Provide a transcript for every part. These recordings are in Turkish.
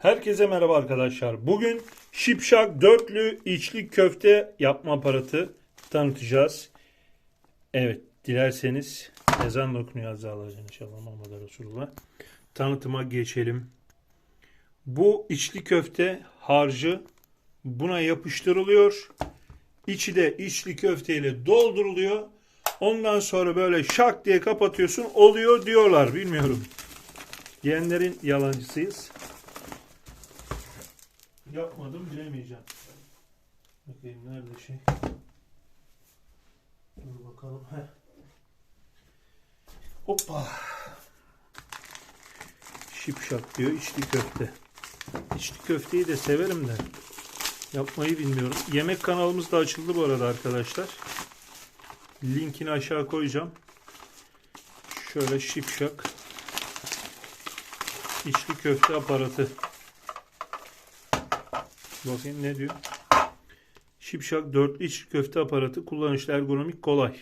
Herkese merhaba arkadaşlar. Bugün şipşak dörtlü içli köfte yapma aparatı tanıtacağız. Evet, dilerseniz ezan da okunuyor Azza Allah'a inşallah Muhammed Resulullah. Tanıtıma geçelim. Bu içli köfte harcı buna yapıştırılıyor. İçi de içli köfteyle dolduruluyor. Ondan sonra böyle şak diye kapatıyorsun. Oluyor diyorlar. Bilmiyorum. Diyenlerin yalancısıyız. Yapmadım bilemeyeceğim. Bakayım nerede şey. Dur bakalım. Heh. Hoppa. Şipşak diyor içli köfte. İçli köfteyi de severim de. Yapmayı bilmiyorum. Yemek kanalımız da açıldı bu arada arkadaşlar. Linkini aşağı koyacağım. Şöyle şipşak. İçli köfte aparatı. Bakayım ne diyor? Şipşak dörtlü içli köfte aparatı kullanışlı ergonomik kolay.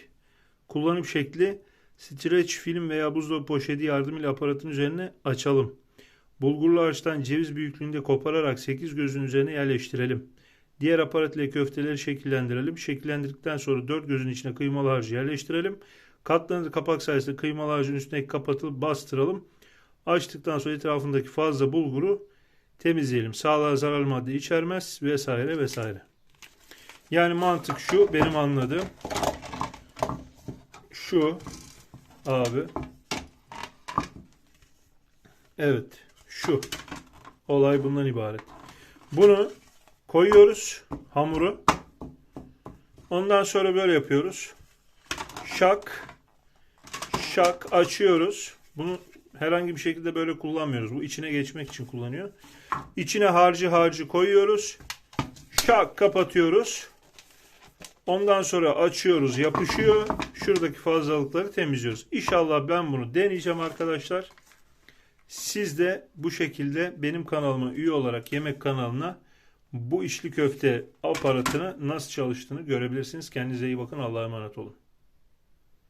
Kullanım şekli streç film veya buzdolabı poşeti yardımıyla aparatın üzerine açalım. Bulgurlu harçtan ceviz büyüklüğünde kopararak 8 gözün üzerine yerleştirelim. Diğer aparat ile köfteleri şekillendirelim. Şekillendirdikten sonra 4 gözün içine kıymalı harcı yerleştirelim. Katlanır kapak sayesinde kıymalı harcın üstüne kapatılıp bastıralım. Açtıktan sonra etrafındaki fazla bulguru temizleyelim. Sağlığa zararlı madde içermez vesaire vesaire. Yani mantık şu benim anladığım. Şu abi. Evet şu. Olay bundan ibaret. Bunu koyuyoruz hamuru. Ondan sonra böyle yapıyoruz. Şak şak açıyoruz. Bunu herhangi bir şekilde böyle kullanmıyoruz. Bu içine geçmek için kullanıyor. İçine harcı harcı koyuyoruz. Şak kapatıyoruz. Ondan sonra açıyoruz, yapışıyor. Şuradaki fazlalıkları temizliyoruz. İnşallah ben bunu deneyeceğim arkadaşlar. Siz de bu şekilde benim kanalıma üye olarak yemek kanalına bu içli köfte aparatını nasıl çalıştığını görebilirsiniz. Kendinize iyi bakın. Allah'a emanet olun.